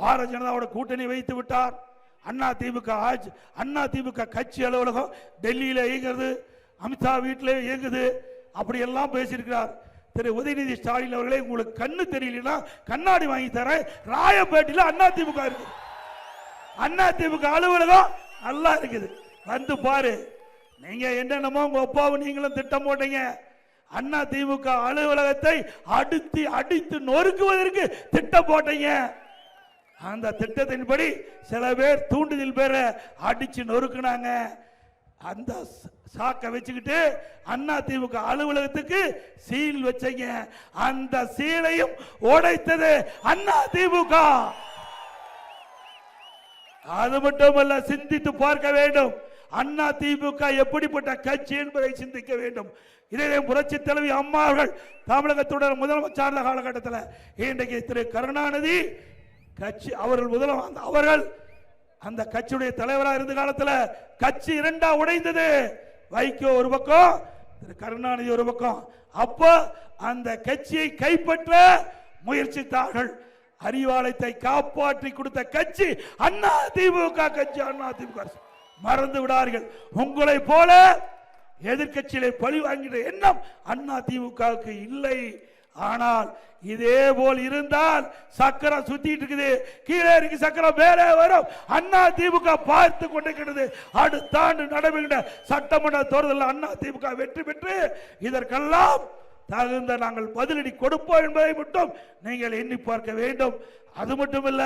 பாரதிய ஜனதாவோட கூட்டணி வைத்து விட்டார். அண்ணா திமுக ஆட்சி அண்ணா திமுக கட்சி அலுவலகம் டெல்லியில இயங்குறது அமித்ஷா வீட்டிலே இயங்குது அப்படி எல்லாம் பேசியிருக்கிறார். திரு உதயநிதி ஸ்டாலின் அவர்களே உங்களுக்கு கண்ணு தெரியலனா கண்ணாடி வாங்கி தரேன். ராயப்பேட்டையில் அண்ணா திமுக இருக்கு. அண்ணா திமுக அலுவலகம் நல்லா இருக்குது. வந்து பாரு. நீங்க என்னென்னமோ உங்க அப்பாவும் நீங்களும் திட்டம் போட்டீங்க. அண்ணா திமுக அலுவலகத்தை அடித்து அடித்து நொறுக்குவதற்கு திட்டம் போட்டீங்க. அந்த திட்டத்தின்படி சில பேர் தூண்டுதல் பேரை அடிச்சு நொறுக்குனாங்க. அந்த சாக்கை வச்சுக்கிட்டு அண்ணா திமுக அலுவலகத்துக்கு சீல் வச்சீங்க. அந்த சீலையும் உடைத்தது அண்ணா திமுக. அது மட்டுமல்ல சிந்தித்து பார்க்க வேண்டும். அண்ணா திமுக எப்படிப்பட்ட கட்சி என்பதை சிந்திக்க வேண்டும். இதே புரட்சி தலைவி அம்மா அவர்கள் தமிழகத்துடன் முதலமைச்சர் காலகட்டத்தில் இன்றைக்கு திரு கருணாநிதி கட்சி அவர்கள் முதல அவர்கள் அந்த கட்சியுடைய தலைவராக இருந்த காலத்தில் கட்சி இரண்டா உடைந்தது. வைகோ ஒரு பக்கம் திரு கருணாநிதி ஒரு பக்கம். அப்போ அந்த கட்சியை கைப்பற்ற முயற்சித்தார்கள். அறிவாலயத்தை காப்பாற்றி கொடுத்த கட்சி அண்ணா திமுக கட்சி அண்ணா திமுக மறந்து விடார்கள் உங்களை போல எதிர்கட்சியிலே பழி வாங்கிற எண்ணம் அண்ணா திமுகவுக்கு இல்லை. ஆனால் இதே போல் இருந்தால் சக்கரம் சுத்திட்டு இருக்குது. கீழே இருக்கு சக்கரம் மேலே வரும். அண்ணா திமுக பார்த்து கொண்டிருக்கிறது. அடுத்த ஆண்டு நடைபெறுகின்ற சட்டமன்ற தேர்தலில் அண்ணா திமுக வெற்றி பெற்று இதற்கெல்லாம் தகுந்த நாங்கள் பதிலடி கொடுப்போம் என்பதை மட்டும் நீங்கள் எண்ணி பார்க்க வேண்டும். அது மட்டுமல்ல